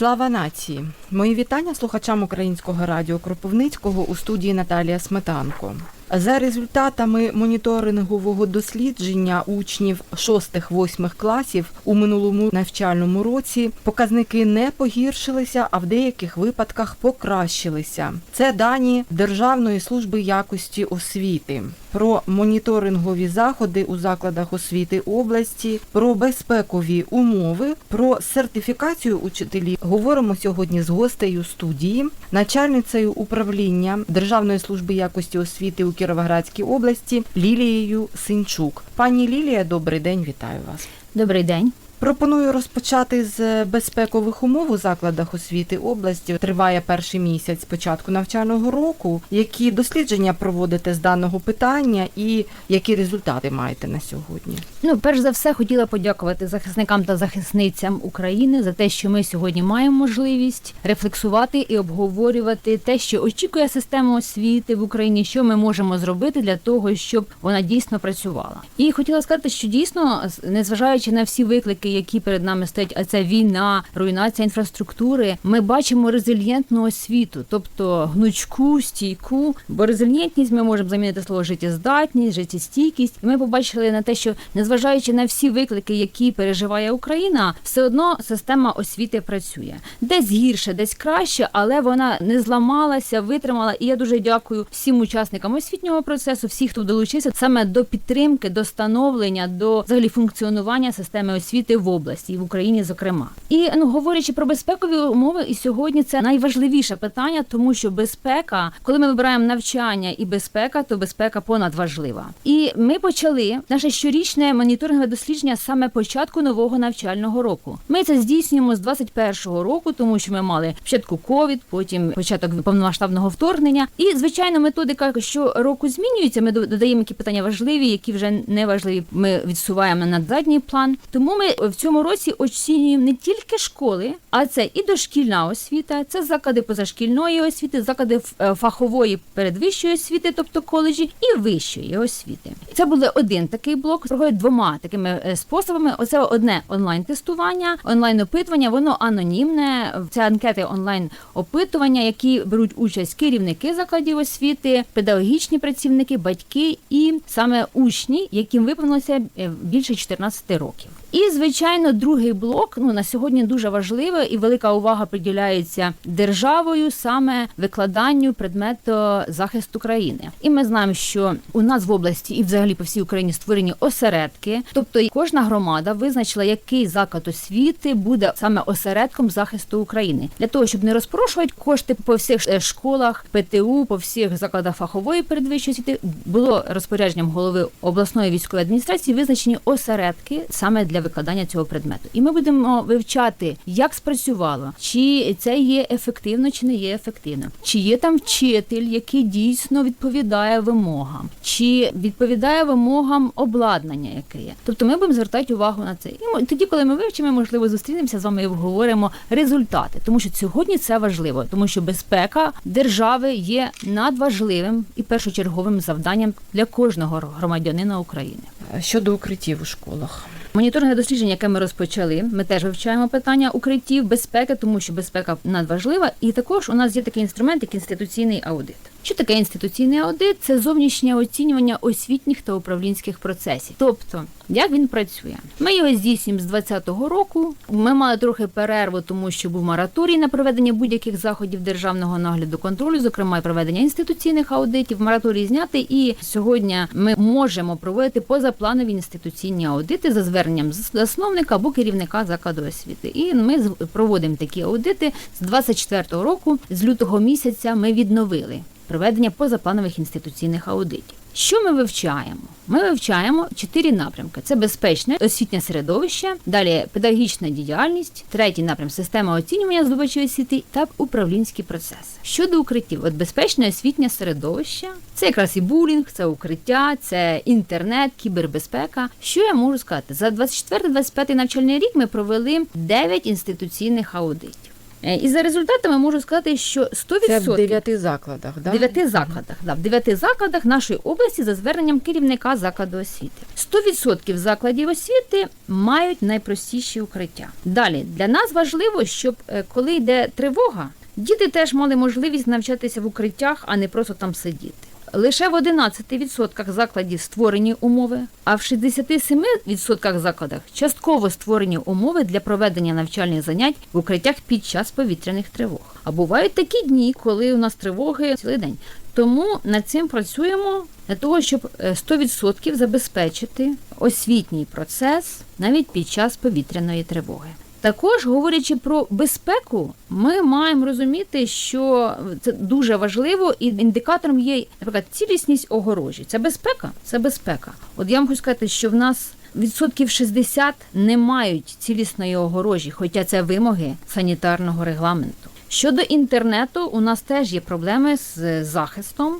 Слава нації! Мої вітання слухачам українського радіо Кропивницького у студії Наталія Сметанко. За результатами моніторингового дослідження учнів 6-8 класів у минулому навчальному році показники не погіршилися, а в деяких випадках покращилися. Це дані Державної служби якості освіти. Про моніторингові заходи у закладах освіти області, про безпекові умови, про сертифікацію учителів говоримо сьогодні з гостею студії, начальницею управління Державної служби якості освіти у Кіровоградській області Лілією Синчук. Пані Лілія, добрий день, вітаю вас. Добрий день. Пропоную розпочати з безпекових умов у закладах освіти області. Триває перший місяць початку навчального року. Які дослідження проводите з даного питання, і які результати маєте на сьогодні? Ну, перш за все, хотіла подякувати захисникам та захисницям України за те, що ми сьогодні маємо можливість рефлексувати і обговорювати те, що очікує система освіти в Україні, що ми можемо зробити для того, щоб вона дійсно працювала. І хотіла сказати, що дійсно, незважаючи на всі виклики, які перед нами стоять, а це війна, руйнація інфраструктури, ми бачимо резильєнтну освіту, тобто гнучку, стійку. Бо резильєнтність ми можемо замінити слово життєздатність, життєстійкість. І ми побачили на те, що незважаючи на всі виклики, які переживає Україна, все одно система освіти працює десь гірше, десь краще, але вона не зламалася, витримала. І я дуже дякую всім учасникам освітнього процесу, всіх, хто долучився саме до підтримки, до становлення, до взагалі функціонування системи освіти в області і в Україні, зокрема. І ну говорячи про безпекові умови, і сьогодні це найважливіше питання, тому що безпека, коли ми вибираємо навчання і безпека, то безпека понад важлива. І ми почали наше щорічне моніторингове дослідження саме початку нового навчального року. Ми це здійснюємо з 21-го року, тому що ми мали спочатку ковід, потім початок повномасштабного вторгнення. І звичайно, методика щороку змінюється. Ми додаємо які питання важливі, які вже не важливі. Ми відсуваємо на задній план. Тому ми в цьому році оцінюємо не тільки школи, а це і дошкільна освіта, це заклади позашкільної освіти, заклади е, фахової передвищої освіти, тобто коледжі, і вищої освіти. Це буде один такий блок. Проходить двома такими е, способами. Оце одне онлайн-тестування, онлайн-опитування. Воно анонімне. Це анкети онлайн-опитування, які беруть участь керівники закладів освіти, педагогічні працівники, батьки і саме учні, яким виповнилося е, більше 14 років. І звичайно, другий блок ну на сьогодні дуже важливий і велика увага приділяється державою саме викладанню предмету захисту країни. І ми знаємо, що у нас в області і взагалі по всій Україні створені осередки, тобто кожна громада визначила, який заклад освіти буде саме осередком захисту України, для того, щоб не розпрошувати кошти по всіх е, школах, ПТУ, по всіх закладах фахової передвищої освіти, було розпорядженням голови обласної військової адміністрації визначені осередки саме для викладання цього предмету. І ми будемо вивчати, як спрацювало, чи це є ефективно, чи не є ефективно, чи є там вчитель, який дійсно відповідає вимогам, чи відповідає вимогам обладнання, яке є. Тобто ми будемо звертати увагу на це. І тоді, коли ми вивчимо, можливо, зустрінемося з вами і обговоримо результати, тому що сьогодні це важливо, тому що безпека держави є надважливим і першочерговим завданням для кожного громадянина України. Щодо укриттів у школах. Моніторингове дослідження, яке ми розпочали, ми теж вивчаємо питання укриттів, безпеки, тому що безпека надважлива. І також у нас є такий інструмент, як інституційний аудит. Що таке інституційний аудит? Це зовнішнє оцінювання освітніх та управлінських процесів. Тобто, як він працює? Ми його здійснюємо з 2020 року. Ми мали трохи перерву, тому що був мораторій на проведення будь-яких заходів державного нагляду контролю, зокрема і проведення інституційних аудитів. Мораторій зняти, і сьогодні ми можемо проводити позапланові інституційні аудити за зверненням засновника або керівника закладу освіти. І ми проводимо такі аудити з 24 року. З лютого місяця ми відновили проведення позапланових інституційних аудитів. Що ми вивчаємо? Ми вивчаємо чотири напрямки: це безпечне освітнє середовище, далі педагогічна діяльність, третій напрям система оцінювання здобувачої освіти та управлінський процес. Щодо укриттів, от безпечне освітнє середовище, це якраз і булінг, це укриття, це інтернет, кібербезпека. Що я можу сказати? За 24-25 навчальний рік ми провели 9 інституційних аудитів. Е, І за результатами можу сказати, що 100% Це в дев'яти закладах, да? дев'яти закладах. Да, в дев'яти закладах нашої області за зверненням керівника закладу освіти. 100% закладів освіти мають найпростіші укриття. Далі для нас важливо, щоб е, коли йде тривога, діти теж мали можливість навчатися в укриттях, а не просто там сидіти. Лише в 11% закладів створені умови, а в 67% закладах частково створені умови для проведення навчальних занять в укриттях під час повітряних тривог. А бувають такі дні, коли у нас тривоги цілий день. Тому над цим працюємо для того, щоб е, 100% забезпечити освітній процес навіть під час повітряної тривоги. Також говорячи про безпеку, ми маємо розуміти, що це дуже важливо, і індикатором є, наприклад, цілісність огорожі. Це безпека, це безпека. От я вам хочу сказати, що в нас відсотків 60 не мають цілісної огорожі, хоча це вимоги санітарного регламенту. Щодо інтернету, у нас теж є проблеми з захистом.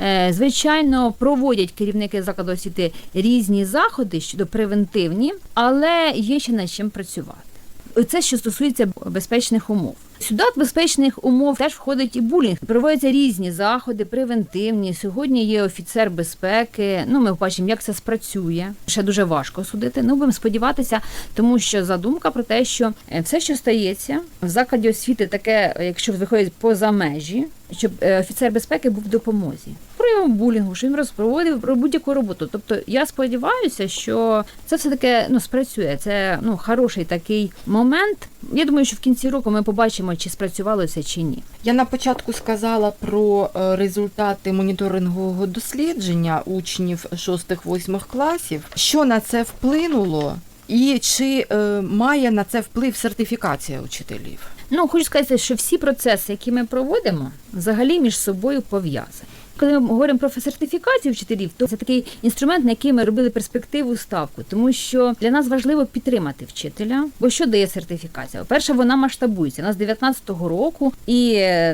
Е, Звичайно, проводять керівники закладу освіти різні заходи щодо превентивні, але є ще над чим працювати. Це що стосується безпечних умов. Сюди безпечних умов теж входить і булінг. Проводяться різні заходи, превентивні. Сьогодні є офіцер безпеки. Ну, ми побачимо, як це спрацює. Ще дуже важко судити. Ну, будемо сподіватися, тому що задумка про те, що е, все, що стається в закладі освіти, таке, якщо виходить поза межі, щоб е, офіцер безпеки був в допомозі. Проявом булінгу, що він розпроводив про будь-яку роботу. Тобто я сподіваюся, що це все таки ну спрацює. Це ну хороший такий момент. Я думаю, що в кінці року ми побачимо, чи спрацювало це чи ні. Я на початку сказала про е, результати моніторингового дослідження учнів 6-8 класів. Що на це вплинуло, і чи е, має на це вплив сертифікація учителів? Ну хочу сказати, що всі процеси, які ми проводимо, взагалі між собою пов'язані. Коли ми говоримо про сертифікацію вчителів, то це такий інструмент, на який ми робили перспективу ставку, тому що для нас важливо підтримати вчителя. Бо що дає сертифікація? Перше, вона масштабується. У нас 19-го року і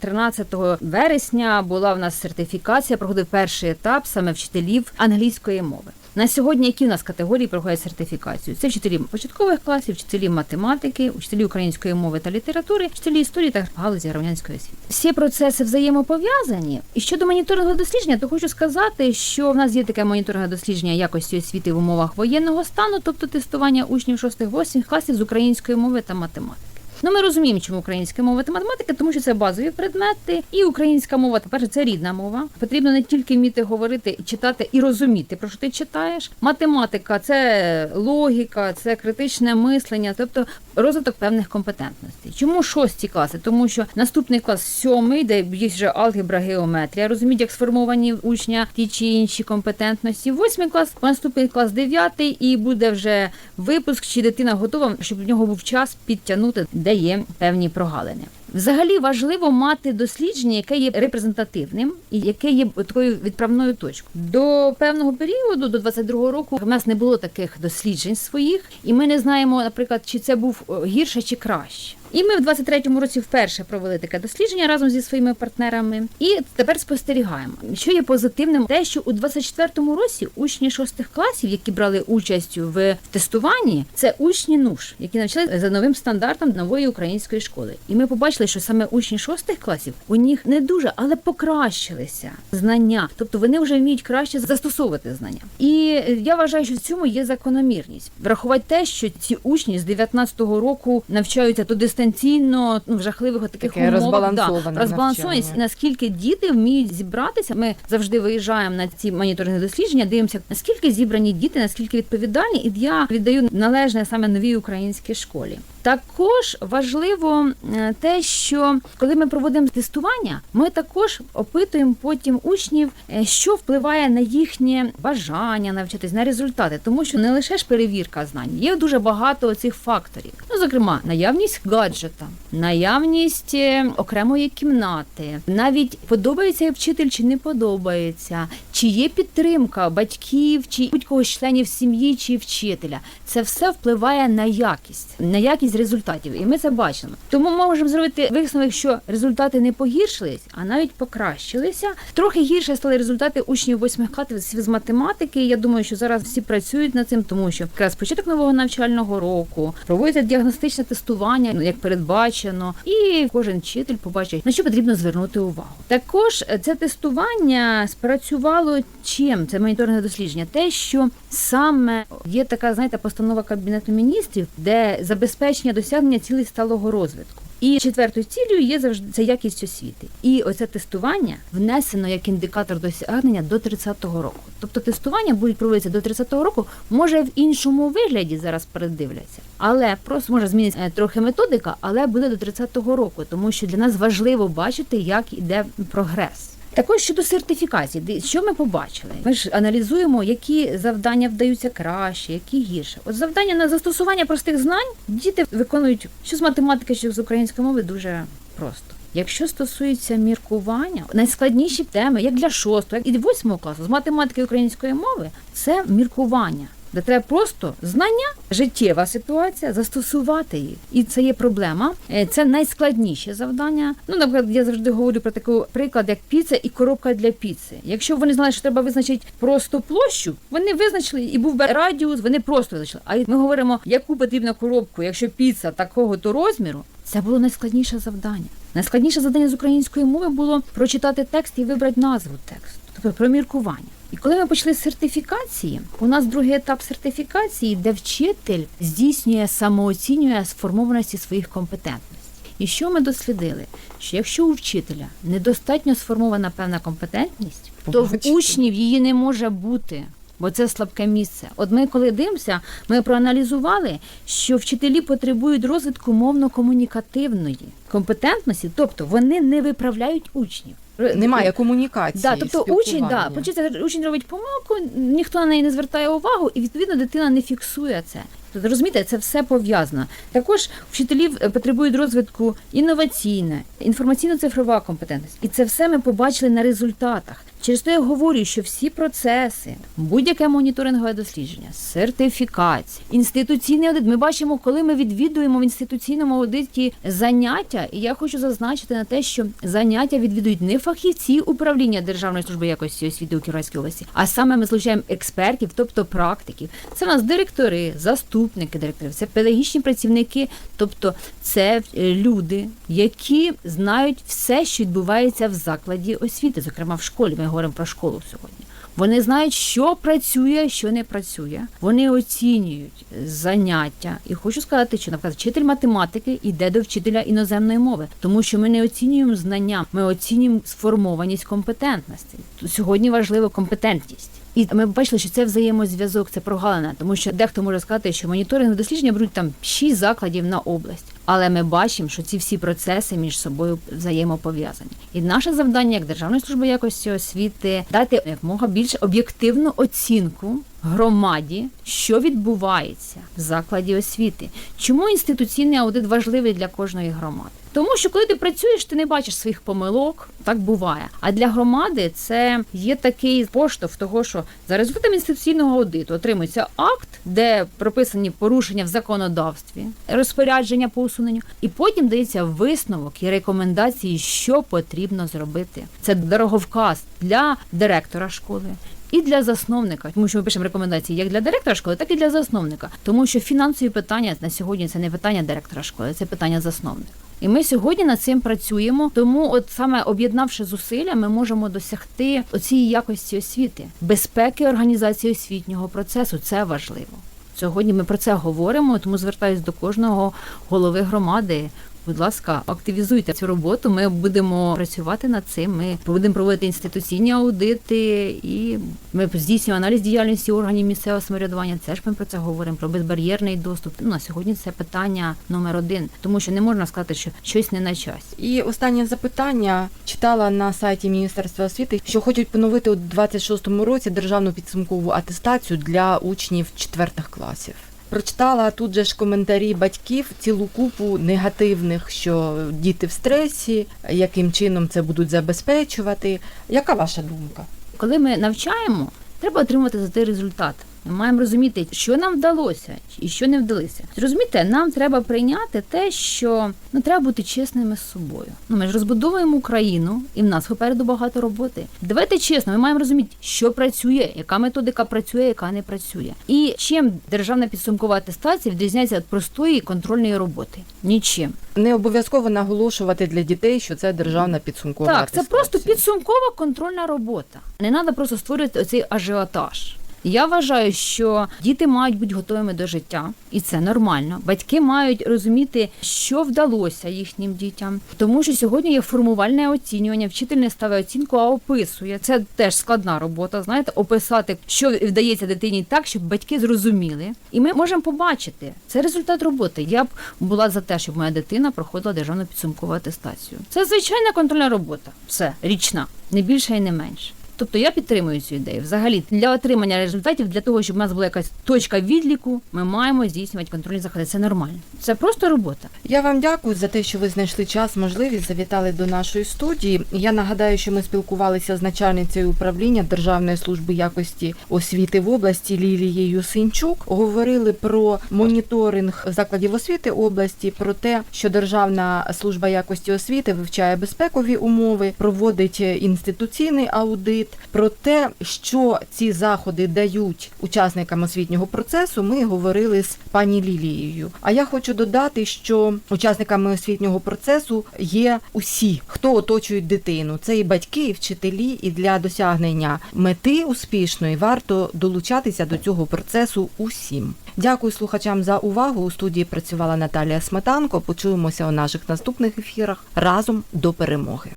13 вересня була в нас сертифікація. Проходив перший етап саме вчителів англійської мови. На сьогодні які у нас категорії проходять сертифікацію? Це вчителі початкових класів, вчителі математики, вчителі української мови та літератури, вчителі історії та галузі громадянської освіти. Всі процеси взаємопов'язані. І щодо моніторингового дослідження, то хочу сказати, що в нас є таке моніторингове дослідження якості освіти в умовах воєнного стану, тобто тестування учнів 6-8 класів з української мови та математики. Ну, ми розуміємо, чому українська мова та математика, тому що це базові предмети, і українська мова, по-перше, це рідна мова. Потрібно не тільки вміти говорити, читати і розуміти, про що ти читаєш. Математика це логіка, це критичне мислення, тобто розвиток певних компетентностей. Чому шості класи? Тому що наступний клас сьомий, де є вже алгебра, геометрія, розуміють, як сформовані учня ті чи інші компетентності. Восьмий клас, наступний клас дев'ятий, і буде вже випуск, чи дитина готова, щоб в нього був час підтягнути, де є певні прогалини. Взагалі важливо мати дослідження, яке є репрезентативним і яке є такою відправною точкою. До певного періоду, до 22-го року, в нас не було таких досліджень своїх, і ми не знаємо, наприклад, чи це був е, гірше чи краще. І ми в 23-му році вперше провели таке дослідження разом зі своїми партнерами. І тепер спостерігаємо, що є позитивним, те, що у 24-му році учні шостих класів, які брали участь в тестуванні, це учні НУШ, які навчалися за новим стандартом нової української школи. І ми побачили, що саме учні шостих класів у них не дуже, але покращилися знання, тобто вони вже вміють краще застосовувати знання. І я вважаю, що в цьому є закономірність. Врахувати те, що ці учні з 19-го року навчаються то дистанційно, ну в жахливих таких Таке умовах. розбалансоване да, розбалансованість. навчання. Наскільки діти вміють зібратися? Ми завжди виїжджаємо на ці моніторинги дослідження, дивимося, наскільки зібрані діти, наскільки відповідальні, і я віддаю належне саме новій українській школі. Також важливо е, те, що коли ми проводимо тестування, ми також опитуємо потім учнів, е, що впливає на їхнє бажання навчатись, на результати, тому що не лише ж перевірка знань, є дуже багато цих факторів. Ну, зокрема, наявність гаджета, наявність е, окремої кімнати, навіть подобається вчитель чи не подобається, чи є підтримка батьків, чи будь-кого членів сім'ї чи вчителя. Це все впливає на якість, на якість результатів, і ми це бачимо. Тому ми можемо зробити висновок, що результати не погіршились, а навіть покращилися. Трохи гірше стали результати учнів восьмих класів з математики. Я думаю, що зараз всі працюють над цим, тому що якраз початок нового навчального року проводиться діагностичне тестування, ну, як передбачено, і кожен вчитель побачить, на що потрібно звернути увагу. Також е, це тестування спрацювало чим це моніторингове дослідження, те, що саме є така, знаєте, постанова кабінету міністрів, де забезпечення досягнення цілей сталого розвитку. І четвертою цілею є завжди це якість освіти. І оце тестування внесено як індикатор досягнення до 30-го року. Тобто тестування будуть проводитися до 30-го року, може в іншому вигляді зараз передивляться, але просто може змінитися е, трохи методика, але буде до 30-го року, тому що для нас важливо бачити, як іде прогрес. Також щодо сертифікації, що ми побачили? Ми ж аналізуємо, які завдання вдаються краще, які гірше. От завдання на застосування простих знань діти виконують що з математики, що з української мови дуже просто. Якщо стосується міркування, найскладніші теми, як для шостого, як і восьмого класу, з математики української мови, це міркування. Де треба просто знання, життєва ситуація, застосувати їх. І це є проблема. Е, Це найскладніше завдання. Ну, наприклад, я завжди говорю про такий приклад, як піца і коробка для піци. Якщо вони знали, що треба визначити просто площу, вони визначили і був би радіус, вони просто визначили. А ми говоримо, яку потрібно коробку, якщо піца такого то розміру. Це було найскладніше завдання. Найскладніше завдання з української мови було прочитати текст і вибрати назву тексту, тобто про міркування. І коли ми почали з сертифікації, у нас другий етап сертифікації, де вчитель здійснює самооцінює сформованості своїх компетентностей. І що ми дослідили? Що якщо у вчителя недостатньо сформована певна компетентність, то в учнів її не може бути. Бо це слабке місце. От ми, коли дивимося, ми проаналізували, що вчителі потребують розвитку мовно-комунікативної компетентності, тобто вони не виправляють учнів. Немає комунікації. Да, тобто учень, да, почується, учень робить помилку, ніхто на неї не звертає увагу, і відповідно дитина не фіксує це. Тобто, розумієте, це все пов'язано. Також вчителів е, потребують розвитку інноваційна, інформаційно-цифрова компетентність. І це все ми побачили на результатах. Через те я говорю, що всі процеси, будь-яке моніторингове дослідження, сертифікація, інституційний аудит. Ми бачимо, коли ми відвідуємо в інституційному аудиті заняття, і я хочу зазначити на те, що заняття відвідують не фахівці управління Державної служби якості освіти у Кіровській області, а саме ми залучаємо експертів, тобто практиків. Це в нас директори, заступники директорів, це педагогічні працівники, тобто це е, люди, які знають все, що відбувається в закладі освіти, зокрема в школі. Ми говоримо про школу сьогодні. Вони знають, що працює, що не працює. Вони оцінюють заняття. І хочу сказати, що наприклад, вчитель математики йде до вчителя іноземної мови, тому що ми не оцінюємо знання, ми оцінюємо сформованість компетентності. Сьогодні важлива компетентність. І ми бачили, що це взаємозв'язок, це прогалина, тому що дехто може сказати, що моніторинг дослідження беруть там 6 закладів на область. Але ми бачимо, що ці всі процеси між собою взаємопов'язані. І наше завдання як Державної служби якості освіти дати якомога більше об'єктивну оцінку громаді, що відбувається в закладі освіти. Чому інституційний аудит важливий для кожної громади? Тому що коли ти працюєш, ти не бачиш своїх помилок, так буває. А для громади це є такий поштовх того, що за результатами інституційного аудиту отримується акт, де прописані порушення в законодавстві, розпорядження по усуненню, і потім дається висновок і рекомендації, що потрібно зробити. Це дороговказ для директора школи. І для засновника, тому що ми пишемо рекомендації як для директора школи, так і для засновника. Тому що фінансові питання на сьогодні це не питання директора школи, це питання засновника. І ми сьогодні над цим працюємо. Тому, от саме об'єднавши зусилля, ми можемо досягти оцієї якості освіти, безпеки організації освітнього процесу. Це важливо. Сьогодні ми про це говоримо, тому звертаюся до кожного голови громади. Будь ласка, активізуйте цю роботу. Ми будемо працювати над цим. Ми будемо проводити інституційні аудити, і ми здійснюємо аналіз діяльності органів місцевого самоврядування. Це ж ми про це говоримо про безбар'єрний доступ. Ну на сьогодні це питання номер один, тому що не можна сказати, що щось не на часі. І останнє запитання читала на сайті Міністерства освіти, що хочуть поновити у 26-му році державну підсумкову атестацію для учнів четвертих класів. Прочитала тут же ж коментарі батьків цілу купу негативних, що діти в стресі, яким чином це будуть забезпечувати. Яка ваша думка? Коли ми навчаємо, треба отримувати за те результат. Ми маємо розуміти, що нам вдалося і що не вдалося. Зрозумієте, нам треба прийняти те, що ну треба бути чесними з собою. Ну ми ж розбудовуємо Україну, і в нас попереду багато роботи. Давайте чесно, ми маємо розуміти, що працює, яка методика працює, яка не працює, і чим державна підсумкова атестація відрізняється від простої контрольної роботи. Нічим. Не обов'язково наголошувати для дітей, що це державна підсумкова Так, це просто підсумкова контрольна робота. Не треба просто створювати оцей ажіотаж. Я вважаю, що діти мають бути готовими до життя, і це нормально. Батьки мають розуміти, що вдалося їхнім дітям, тому що сьогодні є формувальне оцінювання. Вчитель не ставить оцінку, а описує. Це теж складна робота. Знаєте, описати, що вдається дитині так, щоб батьки зрозуміли. І ми можемо побачити це результат роботи. Я б була за те, щоб моя дитина проходила державну підсумкову атестацію. Це звичайна контрольна робота. Все річна, не більше і не менше. Тобто я підтримую цю ідею. Взагалі, для отримання результатів, для того, щоб у нас була якась точка відліку, ми маємо здійснювати контрольні заходи. Це нормально. Це просто робота. Я вам дякую за те, що ви знайшли час, можливість завітали до нашої студії. Я нагадаю, що ми спілкувалися з начальницею управління Державної служби якості освіти в області Лілією Синчук. Говорили про моніторинг закладів освіти області, про те, що Державна служба якості освіти вивчає безпекові умови, проводить інституційний аудит. Про те, що ці заходи дають учасникам освітнього процесу, ми говорили з пані Лілією. А я хочу додати, що учасниками освітнього процесу є усі, хто оточують дитину. Це і батьки, і вчителі, і для досягнення мети успішної варто долучатися до цього процесу усім. Дякую слухачам за увагу. У студії працювала Наталія Сметанко. Почуємося у наших наступних ефірах разом до перемоги.